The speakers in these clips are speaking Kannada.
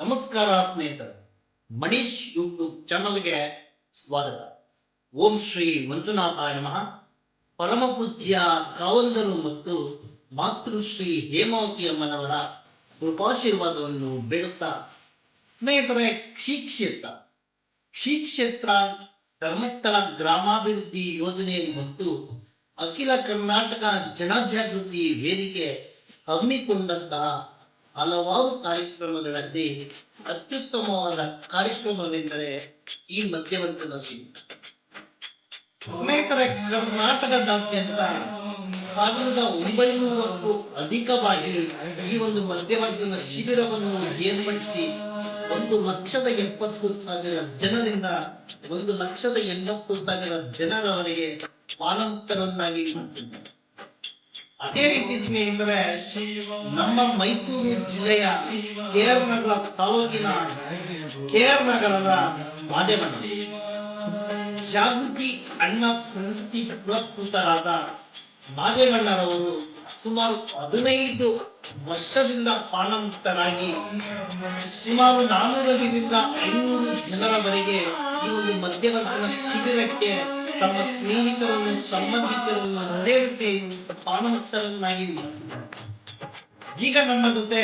ನಮಸ್ಕಾರ ಸ್ನೇಹಿತರೆ. ಮನೀಶ್ ಯೂಟ್ಯೂಬ್ ಚಾನಲ್ಗೆ ಸ್ವಾಗತ. ಓಂ ಶ್ರೀ ಮಂಜುನಾಥ ನಮಃ. ಪರಮ ಪೂಜ್ಯ ಕಾವಂದರು ಮತ್ತು ಮಾತೃಶ್ರೀ ಹೇಮಾವತಿ ಅಮ್ಮನವರ ಕೃಪಾಶೀರ್ವಾದವನ್ನು ಬೇಡುತ್ತಾ ಸ್ನೇಹಿತರೆ ಕ್ಷೀಕ್ಷೇತ್ರ ಕ್ಷೀಕ್ಷೇತ್ರ ಧರ್ಮಸ್ಥಳ ಗ್ರಾಮಾಭಿವೃದ್ಧಿ ಯೋಜನೆ ಮತ್ತು ಅಖಿಲ ಕರ್ನಾಟಕ ಜನಜಾಗೃತಿ ವೇದಿಕೆ ಹಮ್ಮಿಕೊಂಡಂತಹ ಹಲವಾರು ಕಾರ್ಯಕ್ರಮಗಳಲ್ಲಿ ಅತ್ಯುತ್ತಮವಾದ ಕಾರ್ಯಕ್ರಮವೆಂದರೆ ಈ ಮಧ್ಯವರ್ತಿನ ಸ್ನೇಹಿತರೆ ಕರ್ನಾಟಕದಾದ್ಯಂತ ಸಾವಿರದ ಒಂಬೈನೂರಕ್ಕೂ ಅಧಿಕವಾಗಿ ಈ ಒಂದು ಮಧ್ಯವರ್ತಿನ ಶಿಬಿರವನ್ನು ಏರ್ಪಡಿಸಿ ಒಂದು ಲಕ್ಷದ ಎಪ್ಪತ್ತು ಸಾವಿರ ಜನರಿಂದ ಒಂದು ಲಕ್ಷದ ಎಂಬತ್ತು ಸಾವಿರ ಜನರವರೆಗೆ ಮಾನವತರನ್ನಾಗಿ ಅದೇ ರೀತಿ ಸ್ನೇಹಿತರೆ ನಮ್ಮ ಮೈಸೂರು ಜಿಲ್ಲೆಯ ಕೇರ್ ನಗರ ತಾಲೂಕಿನ ಕೇರ್ ನಗರದ ಮಾದೇವಣ್ಣ ಜಾಗೃತಿ ಅಣ್ಣ ಪ್ರಶಸ್ತಿ ಪುರಸ್ಕೃತರಾದ ಮಾದೇವಣ್ಣರವರು ಸುಮಾರು ಹದಿನೈದು ವರ್ಷದಿಂದ ಪಾನಮುಕ್ತರಾಗಿ ಸುಮಾರು ನಾನ್ನೂರರಿಂದ ಐನೂರು ಜನರವರೆಗೆ ಈ ಒಂದು ಮಧ್ಯವರ್ತಿನ ಶಿಬಿರಕ್ಕೆ ತಮ್ಮ ಸ್ನೇಹಿತರನ್ನು ಸಂಬಂಧಿಕರನ್ನು ಅದೇ ರೀತಿ ಮಾಡಿಸಿದ್ದಾರೆ ಈಗ ನಮ್ಮ ಜೊತೆ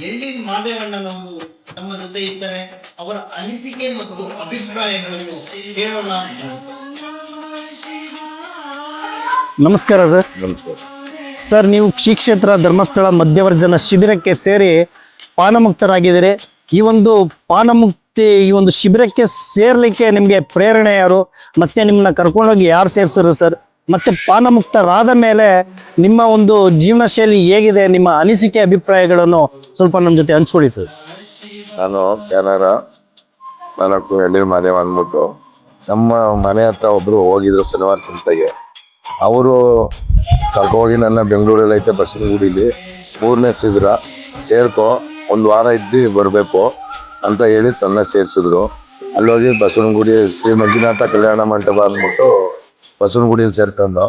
ಎಲ್ಲಿ ಮಾದೇವಣ್ಣನವರು ನಮ್ಮ ಜೊತೆ ಇದ್ದಾರೆ. ಅವರ ಅನಿಸಿಕೆ ಮತ್ತು ಅಭಿಪ್ರಾಯಗಳನ್ನು ಕೇಳೋಣ ನಮಸ್ಕಾರ ಸರ್. ನಮಸ್ಕಾರ. ಸರ್ ನೀವು ಶ್ರೀ ಕ್ಷೇತ್ರ ಧರ್ಮಸ್ಥಳ ಮಧ್ಯವರ್ಜನ ಶಿಬಿರಕ್ಕೆ ಸೇರಿ ಪಾನಮುಕ್ತರಾಗಿದ್ದೀರಿ. ಈ ಒಂದು ಪಾನಮುಕ್ತಿ ಈ ಒಂದು ಶಿಬಿರಕ್ಕೆ ಸೇರ್ಲಿಕ್ಕೆ ನಿಮಗೆ ಪ್ರೇರಣೆ ಯಾರು? ಮತ್ತೆ ನಿಮ್ಮನ್ನ ಕರ್ಕೊಂಡೋಗಿ ಯಾರು ಸೇರ್ಸರು ಸರ್ ಮತ್ತೆ ಪಾನಮುಕ್ತರಾದ ಮೇಲೆ ನಿಮ್ಮ ಒಂದು ಜೀವನ ಶೈಲಿ ಹೇಗಿದೆ? ನಿಮ್ಮ ಅನಿಸಿಕೆ, ಅಭಿಪ್ರಾಯಗಳನ್ನು ಸ್ವಲ್ಪ ನಮ್ಮ ಜೊತೆ ಹಂಚ್ಕೊಳ್ಳಿ ಸರ್ ನಾನು ಕ್ಯಾನರ ನಾಲ್ಕು ಎಳ್ನೀರು ಮನೆ ಅಂದ್ಬಿಟ್ಟು ನಮ್ಮ ಮನೆ ಹತ್ರ ಒಬ್ರು ಹೋಗಿದ್ರು ಶನಿವಾರ ಸಂತೆಗೆ. ಅವರು ಕರ್ಕೋಗಿ ನನ್ನ ಬೆಂಗಳೂರಲ್ಲಿ ಐತೆ ಬಸವನಗುಡಿಲಿ ಮೂರನೇ ಸಿದ್ರ, ಸೇರ್ಕೊ. ಒಂದು ವಾರ ಇದ್ದು ಬರಬೇಕು ಅಂತ ಹೇಳಿ ಸಣ್ಣ ಸೇರಿಸಿದ್ರು. ಅಲ್ಲೋಗಿ ಬಸವನಗುಡಿ, ಶ್ರೀ ಮಂಜುನಾಥ ಕಲ್ಯಾಣ ಮಂಟಪ ಅಂದ್ಬಿಟ್ಟು ಬಸವನಗುಡಿಯಲ್ಲಿ ಸೇರ್ಕೊಂಡು.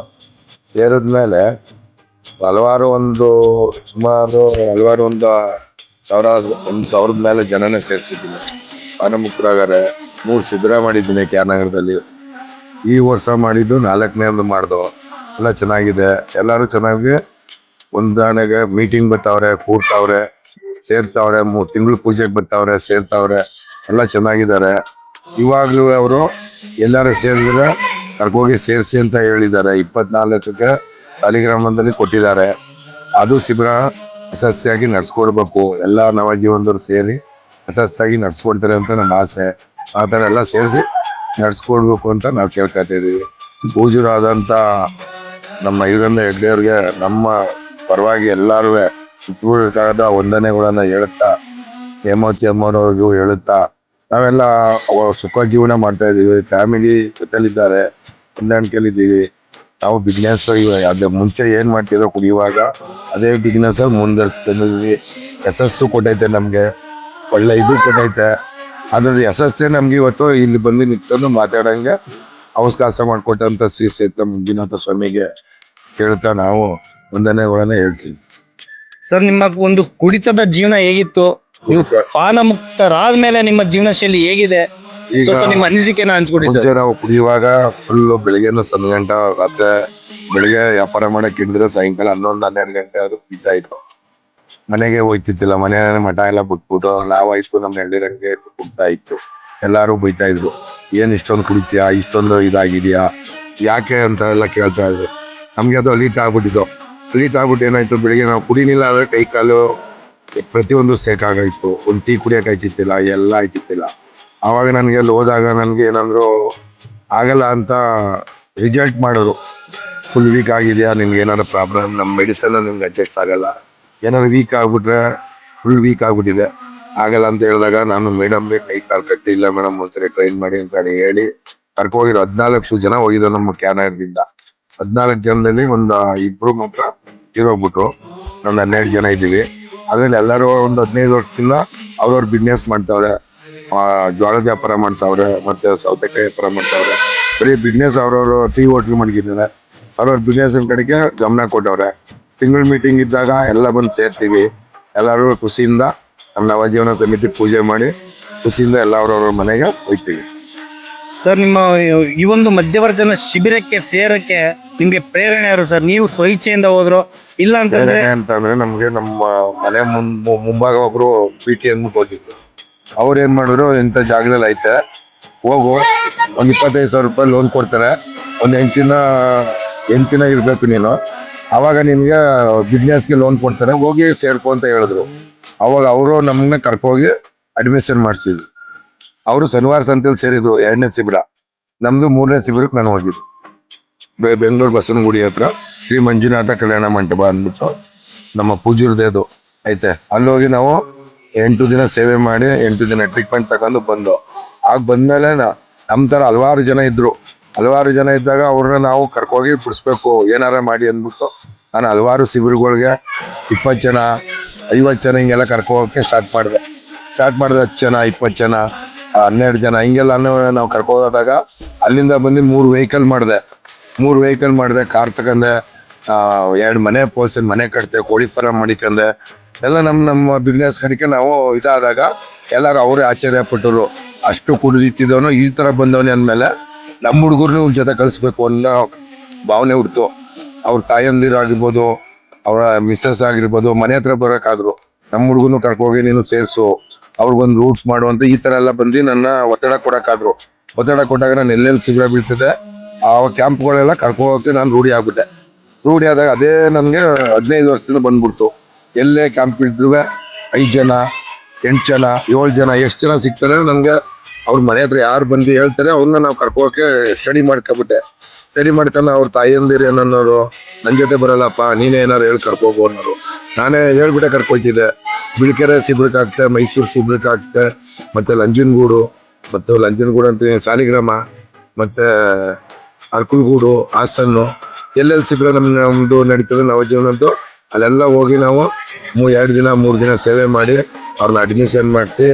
ಸೇರಿದ್ಮೇಲೆ ಹಲವಾರು ಒಂದು ಸುಮಾರು ಹಲವಾರು ಒಂದು ಸಾವಿರ, ಒಂದು ಸಾವಿರದ ಮೇಲೆ ಜನನೇ ಸೇರಿಸಿದ್ದೀನಿ. ಪಾನಮುಕ್ತರಾಗಾರೆ ಮೂರು ಶಿಬಿರ ಮಾಡಿದ್ದೀನಿ ಕ್ಯಾನಗರದಲ್ಲಿ ಈ ವರ್ಷ ಮಾಡಿದ್ದು ನಾಲ್ಕನೇದು ಒಂದು ಮಾಡ್ದು. ಎಲ್ಲ ಚೆನ್ನಾಗಿದೆ. ಎಲ್ಲರೂ ಚೆನ್ನಾಗಿ ಹೊಂದಾಣಿಗೆ ಮೀಟಿಂಗ್ ಬರ್ತಾವ್ರೆ ಕೂರ್ತಾವ್ರೆ. ಸೇರ್ತಾವ್ರೆ ಮೂರು ತಿಂಗಳು ಪೂಜೆಗೆ ಬರ್ತಾವ್ರೆ, ಸೇರ್ತಾವ್ರೆ, ಎಲ್ಲ ಚೆನ್ನಾಗಿದ್ದಾರೆ. ಇವಾಗಲೂ ಅವರು ಎಲ್ಲರೂ ಸೇರಿದ್ರೆ ಕರ್ಕೋಗಿ ಸೇರಿಸಿ ಅಂತ ಹೇಳಿದ್ದಾರೆ. ಇಪ್ಪತ್ನಾಲ್ಕಕ್ಕೆ ಸಾಲಿಗ್ರಾಮದಲ್ಲಿ ಕೊಟ್ಟಿದ್ದಾರೆ. ಅದು ಶಿಬಿರ ಯಶಸ್ವಿಯಾಗಿ ನಡ್ಸ್ಕೊಡ್ಬೇಕು. ಎಲ್ಲ ನವ ಜೀವನದವ್ರು ಸೇರಿ ಯಶಸ್ವಿಯಾಗಿ ನಡ್ಸ್ಕೊಡ್ತಾರೆ ಅಂತ ನಮ್ಮ ಆಸೆ. ಆ ಥರ ಎಲ್ಲ ಸೇರಿಸಿ ನಡ್ಸ್ಕೊಡ್ಬೇಕು ಅಂತ ನಾವು ಕೇಳ್ಕೊತಾ ಇದೀವಿ ಪೂಜರಾದಂಥ ನಮ್ಮ ಇದರಿಂದ ಹೆಗ್ಡೆಯವ್ರಿಗೆ ನಮ್ಮ ಪರವಾಗಿ ಎಲ್ಲರೂ ಸುತ್ತೂರಿಕಾದ ವಂದನೆಗಳನ್ನ ಹೇಳುತ್ತಾ, ಹೇಮಾವತಿ ಅಮ್ಮನವ್ರಿಗೂ ಹೇಳುತ್ತಾ, ನಾವೆಲ್ಲ ಸುಖ ಜೀವನ ಮಾಡ್ತಾ ಇದೀವಿ ಫ್ಯಾಮಿಲಿ ಜೊತೆಲಿದ್ದಾರೆ, ಹೊಂದಾಣಿಕೆಯಲ್ಲಿದ್ದೀವಿ. ನಾವು ಬಿಸ್ನೆಸ್ ಅದೇ ಮುಂಚೆ ಏನು ಮಾಡ್ತಿದ್ದೋ ಕುಡಿಯುವಾಗ ಅದೇ ಬಿಸ್ನೆಸ್ಸಲ್ಲಿ ಮುಂದುವರ್ಸ್ಕೊಂಡಿದ್ವಿ ಯಶಸ್ಸು ಕೊಟ್ಟೈತೆ ನಮಗೆ, ಒಳ್ಳೆ ಇದು ಕೊಟ್ಟೈತೆ. ಅದ್ರ ಯಶಸ್ಸೇ ನಮ್ಗೆ ಇವತ್ತು ಇಲ್ಲಿ ಬಂದು ನಿಂತ್ಕೊಂಡು ಮಾತಾಡಂಗೆ ಅವಕಾಶ ಮಾಡಿಕೊಟ್ಟಂಥ ಶ್ರೀ ಸೇತ ಮಂಜುನಾಥ ಸ್ವಾಮಿಗೆ ಕೇಳ್ತಾ ನಾವು ವಂದನೆಗಳನ್ನ ಹೇಳ್ತೀವಿ. ಸರ್ ನಿಮ್ಮ ಒಂದು ಕುಡಿತದ ಜೀವನ ಹೇಗಿತ್ತು? ನೀವು ಮೇಲೆ ನಿಮ್ಮ ಜೀವನ ಶೈಲಿ ಹೇಗಿದೆ? ಈಗ ಸ್ವಲ್ಪ ನಿಮ್ಮ ಅನಿಸಿಕೆನ ಹಂಚ್ಕೊಡಿ ಸರ್. ಮುಂಚೆ ನಾವು ಕುಡಿಯುವಾಗ ಫುಲ್ ಬೆಳಿಗ್ಗೆನ ಸಣ್ಣ ಗಂಟೆ ರಾತ್ರಿ ಬೆಳಿಗ್ಗೆ ವ್ಯಾಪಾರ ಮಾಡಕ್ ಹಿಡಿದ್ರೆ ಸಾಯಂಕಾಲ ಹನ್ನೊಂದು ಹನ್ನೆರಡು ಗಂಟೆ ಅದು ಕುಡಿತಾ ಇತ್ತು ಮನೆಗೆ ಹೋಯ್ತಿದ್ದಿಲ್ಲ ಮನೆ ಮಠ ಎಲ್ಲ ಬಿಟ್ಬಿಟ್ಟು ನಾವಾಯ್ತು ನಮ್ಮ ಎಳ್ಳಿರಂಗೆ ಕುಡ್ತಾ ಇತ್ತು. ಎಲ್ಲಾರು ಬೈತಾ ಇದ್ರು ಏನ್ ಇಷ್ಟೊಂದು ಕುಡಿತೀಯಾ? ಇಷ್ಟೊಂದು ಇದಾಗಿದ್ಯಾ? ಯಾಕೆ? ಅಂತ ಎಲ್ಲ ಕೇಳ್ತಾ ಇದ್ರು. ನಮ್ಗೆ ಅದು ಅಲೀಟ್ ಆಗ್ಬಿಟ್ಟಿತ್ತು. ಅಲೀಟ್ ಆಗ್ಬಿಟ್ಟು ಏನಾಯ್ತು? ಬೆಳಿಗ್ಗೆ ನಾವು ಕುಡಿಲಿಲ್ಲ ಅಂದರೆ ಕೈ ಕಾಲು ಪ್ರತಿಯೊಂದು ಸೇಕ್ ಆಗೋಯ್ತು. ಒಂದು ಟೀ ಕುಡಿಯಕ್ ಆಯ್ತಿತ್ತಿಲ್ಲ, ಎಲ್ಲ ಆಯ್ತಿತ್ತಿಲ್ಲ. ಆವಾಗ ನನಗೆ ಅಲ್ಲಿ ಹೋದಾಗ ನನಗೆ ಏನಂದ್ರು, ಆಗಲ್ಲ ಅಂತ ರಿಜಲ್ಟ್ ಮಾಡಿದ್ರು. ಫುಲ್ ವೀಕ್ ಆಗಿದೆಯಾ? ನಿಮ್ಗೆ ಏನಾದ್ರು ಪ್ರಾಬ್ಲಮ್ ನಮ್ಮ ಮೆಡಿಸನ್ ನಿಮ್ಗೆ ಅಡ್ಜಸ್ಟ್ ಆಗಲ್ಲ. ಏನಾದ್ರು ವೀಕ್ ಆಗಿಬಿಟ್ರೆ ಫುಲ್ ವೀಕ್ ಆಗಿಬಿಟ್ಟಿದೆ. ಆಗಲ್ಲ ಅಂತ ಹೇಳಿದಾಗ ನಾನು ಮೇಡಮ್ಗೆ ಕೈ ಕಾಲು ಕಟ್ಟಿ ಇಲ್ಲ ಮೇಡಮ್, ಒಂದ್ಸರಿ ಟ್ರೈನ್ ಮಾಡಿ ಅಂತ ಹೇಳಿ ಕರ್ಕೋಗಿರೋ ಹದಿನಾಲ್ಕು ಜನ ಹೋಗಿದ್ರು ನಮ್ಮ ಕ್ಯಾನರ್ದಿಂದ ಹದಿನಾಲ್ಕು ಜನದಲ್ಲಿ ಒಂದು ಇಬ್ರು ಮಾತ್ರ ತಿರೋಗ್ಬಿಟ್ರು ಒಂದು ಹನ್ನೆರಡು ಜನ ಇದ್ದೀವಿ. ಅದ್ರಲ್ಲಿ ಎಲ್ಲರೂ ಒಂದು ಹದಿನೈದು ವರ್ಷದಿಂದ ಅವ್ರವ್ರ ಬಿಸ್ನೆಸ್ ಮಾಡ್ತಾವ್ರೆ. ಜೋಳದ ವ್ಯಾಪಾರ ಮಾಡ್ತಾವ್ರೆ, ಮತ್ತೆ ಸೌತೆಕಾಯಿ ವ್ಯಾಪಾರ ಮಾಡ್ತಾವ್ರೆ. ಬರೀ ಬಿಸ್ನೆಸ್ ಅವ್ರವ್ರು ಟೀ ಹೋಟ್ಲ್ ಮಾಡ್ಕಿದ್ದಾರೆ ಅವ್ರವ್ರ ಬಿಸ್ನೆಸ್ ಕಡೆಗೆ ಗಮನ ಕೊಟ್ಟವ್ರೆ. ತಿಂಗಳ ಮೀಟಿಂಗ್ ಇದ್ದಾಗ ಎಲ್ಲ ಬಂದು ಸೇರ್ತೀವಿ. ಎಲ್ಲರೂ ಖುಷಿಯಿಂದ ನಮ್ಮ ನವಜೀವನ ಸಮಿತಿ ಪೂಜೆ ಮಾಡಿ ಖುಷಿಯಿಂದ ಎಲ್ಲ ಅವ್ರವ್ರ ಮನೆಗೆ ಹೋಯ್ತೀವಿ ಸರ್, ನಿಮ್ಮ ಈ ಒಂದು ಮಧ್ಯವರ್ಜನ ಶಿಬಿರಕ್ಕೆ ಸೇರಕ್ಕೆ ನಿಮ್ಗೆ ಪ್ರೇರಣೆ ಯಾರು ಸರ್? ನೀವು ಸ್ವಇಚ್ಛೆಯಿಂದ ಹೋದ್ರು, ಇಲ್ಲ ಅಂತಂದ್ರೆ ಅಂತಂದ್ರೆ ನಮ್ಗೆ ನಮ್ಮ ಮನೆ ಮುಂದ್ ಮುಂಭಾಗ ಒಬ್ರು ಪಿ ಟಿ ಅಂದ್ಬಿಟ್ಟು ಹೋಗಿದ್ರು. ಅವ್ರು ಏನ್ ಮಾಡಿದ್ರು, ಇಂಥ ಜಾಗದಲ್ಲಿ ಐತೆ. ಹೋಗು, ಒಂದ್ ಇಪ್ಪತ್ತೈದು ಸಾವಿರ ರೂಪಾಯಿ ಲೋನ್ ಕೊಡ್ತಾರೆ. ಒಂದ್ ಎಂಟಿನ ಎಂಟಿನ ಇರ್ಬೇಕು ನೀನು. ಅವಾಗ ನಿನ್ಗೆ ಬಿಸ್ನೆಸ್ಗೆ ಲೋನ್ ಕೊಡ್ತಾರೆ. ಹೋಗಿ ಸೇರ್ಕೊ ಅಂತ ಹೇಳಿದ್ರು. ಅವಾಗ ಅವರು ನಮ್ಮನ್ನ ಕರ್ಕೋಗಿ ಅಡ್ಮಿಷನ್ ಮಾಡಿಸಿದ್ರು. ಅವರು ಶನಿವಾರ ಸಂತೆಯಲ್ಲಿ ಸೇರಿದ್ರು ಎರಡನೇ ಶಿಬಿರ. ನಮ್ದು ಮೂರನೇ ಶಿಬಿರಕ್ಕೆ ನಾನು ಹೋಗಿದ್ದು. ಬೆಂಗಳೂರು ಬಸವನಗುಡಿ ಹತ್ರ ಶ್ರೀ ಮಂಜುನಾಥ ಕಲ್ಯಾಣ ಮಂಟಪ ಅಂದ್ಬಿಟ್ಟು ನಮ್ಮ ಪೂಜ್ಯರದೇ ಅದು ಐತೆ. ಅಲ್ಲಿ ಹೋಗಿ ನಾವು ಎಂಟು ದಿನ ಸೇವೆ ಮಾಡಿ ಎಂಟು ದಿನ ಟ್ರೀಟ್ಮೆಂಟ್ ತಗೊಂಡು ಬಂದು. ಆಗ ಬಂದ್ಮೇಲೆ ನಮ್ಮ ನಮ್ ತರ ಹಲವಾರು ಜನ ಇದ್ರು. ಹಲವಾರು ಜನ ಇದ್ದಾಗ ಅವ್ರನ್ನ ನಾವು ಕರ್ಕೋಗಿ ಬಿಡಿಸ್ಬೇಕು, ಏನಾರ ಮಾಡಿ ಅಂದ್ಬಿಟ್ಟು ನಾನು ಹಲವಾರು ಶಿಬಿರಗಳಿಗೆ ಇಪ್ಪತ್ತು ಜನ, ಐವತ್ತು ಜನ ಹಿಂಗೆಲ್ಲ ಕರ್ಕೊ ಸ್ಟಾರ್ಟ್ ಮಾಡಿದೆ. ಸ್ಟಾರ್ಟ್ ಮಾಡಿದೆ ಹತ್ತು ಜನ, ಇಪ್ಪತ್ತು ಜನ ಹನ್ನೆರಡು ಜನ, ಹಿಂಗೆಲ್ಲ ನಾವು ಕರ್ಕೊ ಹೋದಾಗ ಅಲ್ಲಿಂದ ಬಂದು ಮೂರು ವೆಹಿಕಲ್ ಮಾಡಿದೆ. ಮೂರು ವೆಹಿಕಲ್ ಮಾಡಿದೆ ಕಾರ್ ತಗೊಂಡೆ ಎರಡು ಮನೆ ಪೋಸ್ಟ್ ಮನೆ ಕಟ್ತೆ ಕೋಳಿ ಫಾರಂ ಮಾಡಿಕೊಂಡೆ. ಎಲ್ಲ ನಮ್ಮ ನಮ್ಮ ಬಿಸ್ನೆಸ್ ಕಡೆಗೆ ನಾವು ಇದಾದಾಗ ಎಲ್ಲರೂ ಅವರೇ ಆಶ್ಚರ್ಯ ಪಟ್ಟರು. ಅಷ್ಟು ಕುಡಿದಿತ್ತಿದ್ದವನು ಈ ಥರ ಬಂದವನೇ ಅಂದಮೇಲೆ ನಮ್ಮ ಹುಡುಗರು ಜೊತೆ ಕಳಿಸ್ಬೇಕು ಅನ್ನೋ ಭಾವನೆ ಹುಡ್ತು. ಅವ್ರ ತಾಯಂದಿರು ಆಗಿರ್ಬೋದು ಅವರ ಮಿಸ್ಸಸ್ ಆಗಿರ್ಬೋದು, ಮನೆ ಹತ್ರ ಬರೋಕ್ಕಾದ್ರು ನಮ್ಮ ಹುಡುಗನು ಕರ್ಕೋಗಿ ನೀನು ಸೇರಿಸು. ಅವ್ರಿಗೊಂದು ರೂಟ್ಸ್ ಮಾಡು ಅಂತ ಈ ಥರ ಎಲ್ಲ ಬಂದು ನನ್ನ ಒತ್ತಡ ಕೊಡೋಕ್ಕಾದ್ರು. ಒತ್ತಡ ಕೊಟ್ಟಾಗ ನಾನು ಎಲ್ಲೆಲ್ಲಿ ಶಿಬಿರ ಬೀಳ್ತಿದ್ದೆ, ಆ ಕ್ಯಾಂಪ್ಗಳೆಲ್ಲ ಕರ್ಕೊ ಹೋಗೋಕ್ಕೆ ನಾನು ರೂಢಿ ಆಗ್ಬಿಟ್ಟೆ. ರೂಢಿ ಆದಾಗ ಅದೇ ನನಗೆ ಹದಿನೈದು ವರ್ಷದಿಂದ ಬಂದ್ಬಿಡ್ತು. ಎಲ್ಲೇ ಕ್ಯಾಂಪ್ ಇದ್ರು ಐದು ಜನ, ಎಂಟು ಜನ, ಏಳು ಜನ, ಎಷ್ಟು ಜನ ಸಿಗ್ತಾರೆ ನನಗೆ, ಅವ್ರ ಮನೆ ಹತ್ರ ಯಾರು ಬಂದು ಹೇಳ್ತಾರೆ ಅವ್ರನ್ನ ನಾವು ಕರ್ಕೋಕೆ ಸ್ಟಡಿ ಮಾಡ್ಕೊಬಿಟ್ಟೆ. ಸ್ಟಡಿ ಮಾಡ್ತಾನೆ ಅವ್ರ ತಾಯಿಯಂದಿರು ಏನನ್ನೋರು ನನ್ನ ಜೊತೆ ಬರಲ್ಲಪ್ಪ, ನೀನೇ ಏನಾರು ಹೇಳಿ ಕರ್ಕೋಗು ಅನ್ನೋರು ನಾನೇ ಹೇಳ್ಬಿಟ್ಟೆ ಕರ್ಕೊಯ್ತಿದ್ದೆ. ಬಿಳ್ಕೆರೆ ಶಿಬಿರಕ್ಕೆ ಮೈಸೂರು ಸಿಬ್ರಕ್ಕಾಗ್ತೆ ಮತ್ತು ಲಂಜನಗೂಡು, ಮತ್ತೆ ಲಂಜನಗೂಡು ಅಂತ ಸಾಲಿಗ್ರಾಮ, ಮತ್ತೆ ಅರ್ಕುಲ್ಗೂಡು, ಹಾಸನ್ನು, ಎಲ್ಲೆಲ್ಲಿ ಸಿಬ್ರ ನಮ್ಮ ನಮ್ದು ನಡೀತದೆ ನವಜೀವನದ್ದು ಅಲ್ಲೆಲ್ಲ ಹೋಗಿ ನಾವು ಮೂ ಎರಡು ದಿನ, ಮೂರು ದಿನ ಸೇವೆ ಮಾಡಿ ಅವ್ರನ್ನ ಅಡ್ಮಿಷನ್ ಮಾಡಿಸಿ,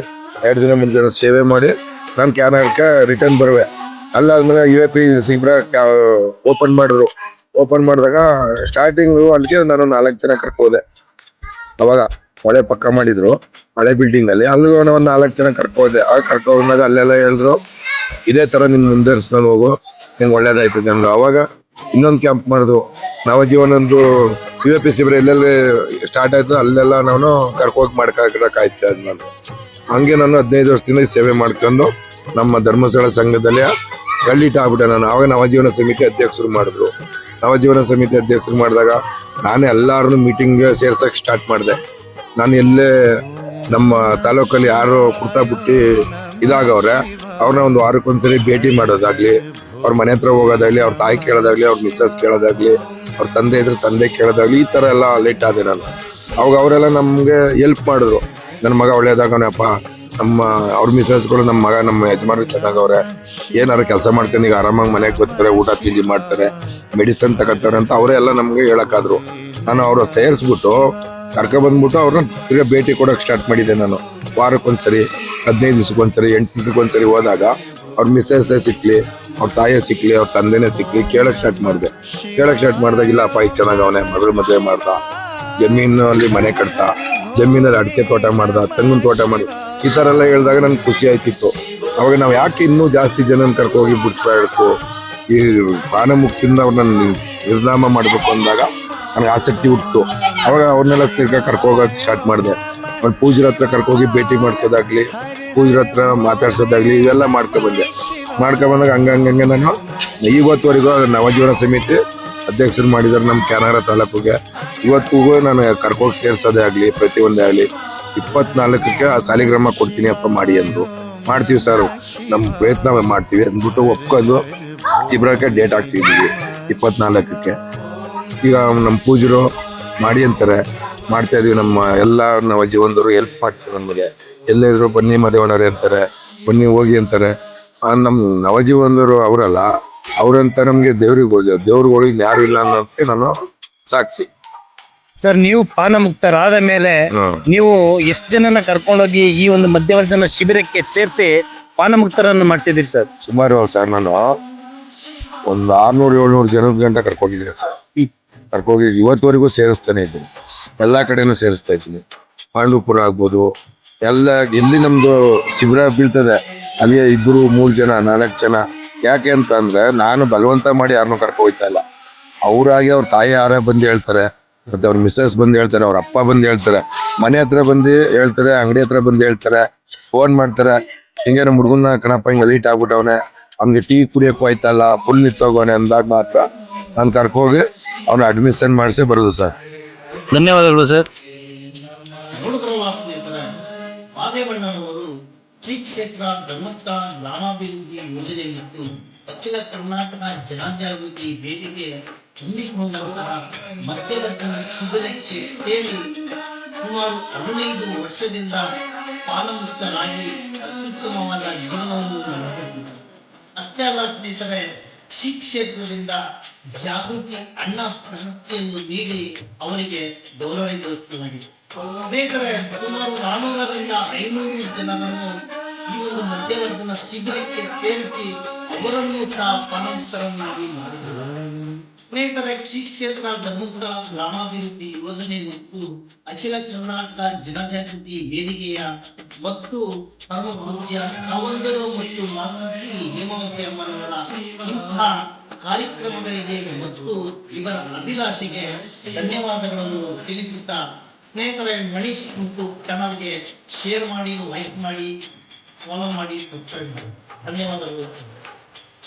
ಎರಡು ದಿನ, ಮೂರು ದಿನ ಸೇವೆ ಮಾಡಿ ನಾನು ಕ್ಯಾನಕ್ಕೆ ರಿಟರ್ನ್ ಬರುವೆ. ಅಲ್ಲಾದ್ಮೇಲೆ ಯು ಎ ಪಿ ಸಿಬ್ರ ಓಪನ್ ಮಾಡಿದ್ರು. ಓಪನ್ ಮಾಡಿದಾಗ ಸ್ಟಾರ್ಟಿಂಗ್ ಅಲ್ಲಿಗೆ ನಾನು ನಾಲ್ಕು ಜನ ಕರ್ಕೋದೆ. ಅವಾಗ ಹೊಳೆ ಪಕ್ಕ ಮಾಡಿದ್ರು, ಹಳೆ ಬಿಲ್ಡಿಂಗ್ ಅಲ್ಲಿ. ಅಲ್ಲಿ ಒಂದು ನಾಲ್ಕು ಜನ ಕರ್ಕೋದೆ. ಆಗ ಕರ್ಕೊ ಹೋದಾಗ ಅಲ್ಲೆಲ್ಲ ಹೇಳಿದ್ರು, ಇದೇ ತರ ನಿನ್ ಮುಂದುವರಿಸ್ಕೊಂಡು ಹೋಗು. ನಿಂಗೆ ಒಳ್ಳೇದಾಯ್ತದೆ ಅಂದ್ರು ಅವಾಗ ಇನ್ನೊಂದು ಕ್ಯಾಂಪ್ ಮಾಡಿದ್ರು. ನವಜೀವನಂದು ಯು ಎ ಪಿ ಶಿಬಿರ ಎಲ್ಲೆಲ್ಲಿ ಸ್ಟಾರ್ಟ್ ಆಯ್ತು ಅಲ್ಲೆಲ್ಲ ನಾನು ಕರ್ಕೋಗಿ ಮಾಡ್ಕೊಳಕಾಯ್ತು ಅದ್ ನಾನು. ಹಂಗೆ ನಾನು ಹದಿನೈದು ವರ್ಷದಿಂದ ಸೇವೆ ಮಾಡ್ಕೊಂಡು ನಮ್ಮ ಧರ್ಮಸ್ಥಳ ಸಂಘದಲ್ಲಿ ಕಳ್ಳಿಟ್ಟು ಆಗ್ಬಿಟ್ಟೆ ನಾನು. ಆವಾಗ ನವಜೀವನ ಸಮಿತಿ ಅಧ್ಯಕ್ಷರು ಮಾಡಿದ್ರು. ನವಜೀವನ ಸಮಿತಿ ಅಧ್ಯಕ್ಷರು ಮಾಡಿದಾಗ ನಾನೇ ಎಲ್ಲರೂ ಮೀಟಿಂಗ್ ಸೇರ್ಸೋಕ್ಕೆ ಸ್ಟಾರ್ಟ್ ಮಾಡಿದೆ. ನಾನು ಎಲ್ಲೇ ನಮ್ಮ ತಾಲೂಕಲ್ಲಿ ಯಾರು ಕುರ್ತಾ ಬಿಟ್ಟು ಇದಾಗವ್ರೆ ಅವ್ರನ್ನ ಒಂದು ವಾರಕ್ಕೊಂದ್ಸರಿ ಭೇಟಿ ಮಾಡೋದಾಗ್ಲಿ, ಅವ್ರ ಮನೆ ಹತ್ರ ಹೋಗೋದಾಗ್ಲಿ, ಅವ್ರ ತಾಯಿ ಕೇಳೋದಾಗ್ಲಿ, ಅವ್ರ ಮಿಸ್ಸಸ್ ಕೇಳೋದಾಗ್ಲಿ, ಅವ್ರ ತಂದೆ ಇದ್ರೆ ತಂದೆ ಕೇಳೋದಾಗ್ಲಿ, ಈ ಥರ ಎಲ್ಲ ಲೇಟ್ ಆದೆ ನಾನು. ಅವಾಗ ಅವರೆಲ್ಲ ನಮಗೆ ಹೆಲ್ಪ್ ಮಾಡಿದ್ರು. ನನ್ನ ಮಗ ಒಳ್ಳೇದಾಗವನಪ್ಪ ನಮ್ಮ, ಅವ್ರ ಮಿಸಸ್ಗಳು ನಮ್ಮ ಮಗ, ನಮ್ಮ ಯಜಮಾನರು ಚೆನ್ನಾಗವ್ರೆ ಏನಾರು ಕೆಲಸ ಮಾಡ್ಕೊಂಡು ಈಗ ಆರಾಮಾಗಿ ಮನೆಗೆ ಬರ್ತಾರೆ, ಊಟ ತಿಂಡಿ ಮಾಡ್ತಾರೆ ಮೆಡಿಸನ್ ತಗೋತಾರೆ ಅಂತ ಅವರೇ ಎಲ್ಲ ನಮಗೆ ಹೇಳೋಕ್ಕಾದ್ರು. ನಾನು ಅವರು ಸೇರಿಸ್ಬಿಟ್ಟು ಕರ್ಕೊಬಂದ್ಬಿಟ್ಟು ಅವ್ರನ್ನ ತಿರ್ಗಾ ಭೇಟಿ ಕೊಡೋಕೆ ಸ್ಟಾರ್ಟ್ ಮಾಡಿದ್ದೆ ನಾನು. ವಾರಕ್ಕೊಂದ್ಸರಿ, ಹದಿನೈದು ದಿವ್ಸಕ್ಕೊಂದ್ಸರಿ, ಎಂಟು ದಿವ್ಸಕ್ಕೊಂದ್ಸರಿ ಹೋದಾಗ ಅವ್ರ ಮಿಸ್ಸಸ್ ಸಿಕ್ಕಲಿ ಅವ್ರ ತಾಯೇ ಸಿಕ್ಕಲಿ ಅವ್ರ ತಂದೆನೇ ಸಿಕ್ಕಲಿ ಕೇಳಕ್ ಸ್ಟಾರ್ಟ್ ಮಾಡಿದೆ. ಕೇಳಕ್ ಸ್ಟಾರ್ಟ್ ಮಾಡಿದಾಗ ಇಲ್ಲಪ್ಪ ಇದು ಅವನೇ, ಮಗಳು ಮದುವೆ ಮಾಡ್ದ. ಜಮೀನಲ್ಲಿ ಮನೆ ಕಟ್ತಾ ಜಮೀನಲ್ಲಿ ಅಡಿಕೆ ತೋಟ ಮಾಡ್ದ, ತೆಂಗಿನ ತೋಟ ಮಾಡಿ. ಈ ಥರ ಎಲ್ಲ ಹೇಳಿದಾಗ ನನ್ಗೆ ಖುಷಿ ಆಯ್ತಿತ್ತು. ಅವಾಗ ನಾವು ಯಾಕೆ ಇನ್ನೂ ಜಾಸ್ತಿ ಜನನ ಕರ್ಕೋಗಿ ಬಿಡಿಸ್ಬೇಕು ಈ ಮುಕ್ತಿಯಿಂದ ಅವ್ರನ್ನ ನಿರ್ನಾಮ ಮಾಡಬೇಕು ಅಂದಾಗ ನನಗೆ ಆಸಕ್ತಿ ಹುಟ್ಟಿತು ಅವಾಗ ಅವ್ರನ್ನೆಲ್ಲ ತಿರ್ಗಾ ಕರ್ಕೋಗಕ್ಕೆ ಸ್ಟಾರ್ಟ್ ಮಾಡಿದೆ. ಅವ್ರ ಪೂಜರ ಹತ್ರ ಕರ್ಕೋಗಿ ಭೇಟಿ ಮಾಡಿಸೋದಾಗ್ಲಿ, ಪೂಜರ ಹತ್ರ ಮಾತಾಡ್ಸೋದಾಗ್ಲಿ ಇವೆಲ್ಲ ಮಾಡ್ಕೊ ಬಂದೆ. ಮಾಡ್ಕೊ ಬಂದಾಗ ಹಂಗ ಹಂಗಂಗೆ ನಾನು ಇವತ್ತುವರೆಗೂ ನವಜೀವನ ಸಮಿತಿ ಅಧ್ಯಕ್ಷರು ಮಾಡಿದ್ದಾರೆ ನಮ್ಮ ಕ್ಯಾನರ ತಾಲೂಕಿಗೆ. ಇವತ್ತಿಗೂ ನಾನು ಕರ್ಕೋಗಿ ಸೇರ್ಸೋದೇ ಆಗಲಿ, ಪ್ರತಿಯೊಂದೇ ಆಗಲಿ. ಇಪ್ಪತ್ನಾಲ್ಕಕ್ಕೆ ಆ ಸಾಲಿಗ್ರಾಮ ಕೊಡ್ತೀನಿ ಅಪ್ಪ ಮಾಡಿ ಅಂದ್ರು. ಮಾಡ್ತೀವಿ ಸರ್ ನಮ್ಮ ಪ್ರಯತ್ನ ಮಾಡ್ತೀವಿ ಅಂದ್ಬಿಟ್ಟು ಒಪ್ಕೊಂಡು ಚಿಬ್ರಕ್ಕೆ ಡೇಟ್ ಹಾಕ್ಸಿದ್ದೀವಿ ಇಪ್ಪತ್ನಾಲ್ಕಕ್ಕೆ. ಈಗ ನಮ್ಮ ಪೂಜರು ಮಾಡಿ ಅಂತಾರೆ, ಮಾಡ್ತಾ ಇದೀವಿ ನಮ್ಮ ಎಲ್ಲ ನಮ್ಮ ಜೀವನದವರು ಹೆಲ್ಪ್ ಮಾಡ್ತಾರೆ ನಮಗೆ. ಎಲ್ಲೇ ಇದ್ರು ಬನ್ನಿ ಮದೇವಣ್ಣರೇ ಅಂತಾರೆ, ಬನ್ನಿ ಹೋಗಿ ಅಂತಾರೆ. ನಮ್ಮ ನವಜೀವನದವರು ಅವರಲ್ಲ, ಅವರಂತ ನಮಗೆ ದೇವ್ರಿಗೆ ದೇವ್ರುಗಳಿಗೆ ಯಾರು ಇಲ್ಲ ಅನ್ನೋದಕ್ಕೆ ನಾನು ಸಾಕ್ಷಿ ಸರ್ ನೀವು ಪಾನ ಮುಕ್ತರಾದ ಮೇಲೆ ನೀವು ಎಷ್ಟು ಜನನ ಕರ್ಕೊಂಡೋಗಿ ಈ ಒಂದು ಮಧ್ಯವರ್ಜನ ಶಿಬಿರಕ್ಕೆ ಸೇರಿಸಿ ಪಾನ ಮುಕ್ತರನ್ನು ಮಾಡ್ತಿದ್ದೀರಿ ಸರ್? ಸುಮಾರು ಸರ್ ನಾನು ಒಂದು ಆರ್ನೂರು ಏಳ್ನೂರು ಜನದ ಗಂಟ ಕರ್ಕೊಂಡಿದ್ದೆ ಸರ್. ಕರ್ಕೋಗಿ ಇವತ್ತುವರೆಗೂ ಸೇರಿಸ್ತಾನೆ ಇದ್ದೀನಿ. ಎಲ್ಲ ಕಡೆನೂ ಸೇರಿಸ್ತಾ ಇದ್ದೀನಿ. ಪಾಂಡವಪುರ ಆಗ್ಬೋದು ಎಲ್ಲ ಎಲ್ಲಿ ನಮ್ದು ಶಿಬಿರ ಬೀಳ್ತದೆ ಅಲ್ಲಿ ಇಬ್ಬರು ಮೂರ್ ಜನ ನಾಲ್ಕು ಜನ. ಯಾಕೆ ಅಂತ ಅಂದ್ರೆ ನಾನು ಬಲವಂತ ಮಾಡಿ ಯಾರನ್ನೂ ಕರ್ಕೊ ಹೋಗ್ತಾ ಇಲ್ಲ. ಅವರಾಗಿ ಅವ್ರ ತಾಯಿ ಯಾರೇ ಬಂದು ಹೇಳ್ತಾರೆ ಮತ್ತೆ ಅವ್ರ ಮಿಸ್ಸಸ್ ಬಂದು ಹೇಳ್ತಾರೆ ಅವ್ರ ಅಪ್ಪ ಬಂದು ಹೇಳ್ತಾರೆ ಮನೆ ಹತ್ರ ಬಂದು ಹೇಳ್ತಾರೆ ಅಂಗಡಿ ಹತ್ರ ಬಂದು ಹೇಳ್ತಾರೆ ಫೋನ್ ಮಾಡ್ತಾರೆ. ಹಿಂಗೆ ನಮ್ಮ ಹುಡುಗನ ಕಣಪ್ಪ ಹಿಂಗೆ ಲೀಟ್ ಆಗ್ಬಿಟ್ಟವನೆ. ಅವ್ನಿಗೆ ಟೀ ಕುಡಿಯೋಕ್ಕೂ ಆಯ್ತಲ್ಲ ಫುಲ್ ನಿಂತೋಗೋನೆ ಅಂದಾಗ ಮಾತ್ರ ನಾನು ಕರ್ಕೋಗಿ ಅವ್ನ ಅಡ್ಮಿಷನ್ ಮಾಡಿಸಿ ಬರೋದು ಸರ್ ಧನ್ಯವಾದಗಳು ಸರ್ ಶ್ರೀ ಕ್ಷೇತ್ರ ಧರ್ಮಸ್ಥಳ ಗ್ರಾಮಾಭಿವೃದ್ಧಿ ಯೋಜನೆ ಮತ್ತು ಅಖಿಲ ಕರ್ನಾಟಕ ಜನಜಾಗೃತಿ ವೇದಿಕೆ ಹಮ್ಮಿಕೊಂಡಂತಹ ಮಧ್ಯವರ್ಗದ ಶಿಬಿರಕ್ಕೆ ಸೇರಿ ಸುಮಾರು ಹದಿನೈದು ವರ್ಷದಿಂದ ಪಾನಮುಕ್ತರಾಗಿ ಅತ್ಯುತ್ತಮವಾದ ಜೀವನವನ್ನು ಅಷ್ಟೇ ಅಲ್ಲ ಸ್ನೇಹಿತರೆ, ಶ್ರೀ ಕ್ಷೇತ್ರದಿಂದ ಜಾಗೃತಿ ಅಣ್ಣ ಪ್ರಶಸ್ತಿಯನ್ನು ನೀಡಿ ಅವರಿಗೆ ಗೌರವಿಸಲಾಗಿದೆ ಸ್ನೇಹಿತರೆ, ಸುಮಾರು ನಾನೂರರಿಂದ ಐನೂರು ಜನರನ್ನು ಈ ಒಂದು ಮಧ್ಯವರ್ತನ ಶಿಬಿರಕ್ಕೆ ಸೇರಿಸಿ ಅವರನ್ನು ಸಹ ಪಾನಮುಕ್ತರನ್ನಾಗಿ ಮಾಡಿದರು. ಸ್ನೇಹಿತರೆ ಶ್ರೀ ಕ್ಷೇತ್ರ ಧರ್ಮಸ್ಥಳ ಗ್ರಾಮಾಭಿವೃದ್ಧಿ ಯೋಜನೆ ಮತ್ತು ಅಖಿಲ ಕರ್ನಾಟಕ ಜನಜಾಗೃತಿ ವೇದಿಕೆಯ ಮತ್ತು ಪರಮ ಪೂಜ್ಯ ಕಾವಂದರು ಮತ್ತು ಮಾತಾಶ್ರೀ ಹೇಮಾವತಿ ಅಮ್ಮನವರ ಇಂತಹ ಕಾರ್ಯಕ್ರಮಗಳಿಗೆ ಮತ್ತು ಇವರ ಅಭಿಲಾಷೆಗೆ ಧನ್ಯವಾದಗಳನ್ನು ತಿಳಿಸುತ್ತಾ ಸ್ನೇಹಿತರೆ ಮಣಿಷ್ ಮತ್ತು ಚಾನಲ್ಗೆ ಶೇರ್ ಮಾಡಿ ಲೈಕ್ ಮಾಡಿ ಫಾಲೋ ಮಾಡಿ ಸಬ್ಸ್ಕ್ರೈಬ್ ಮಾಡಿ. ಧನ್ಯವಾದಗಳು.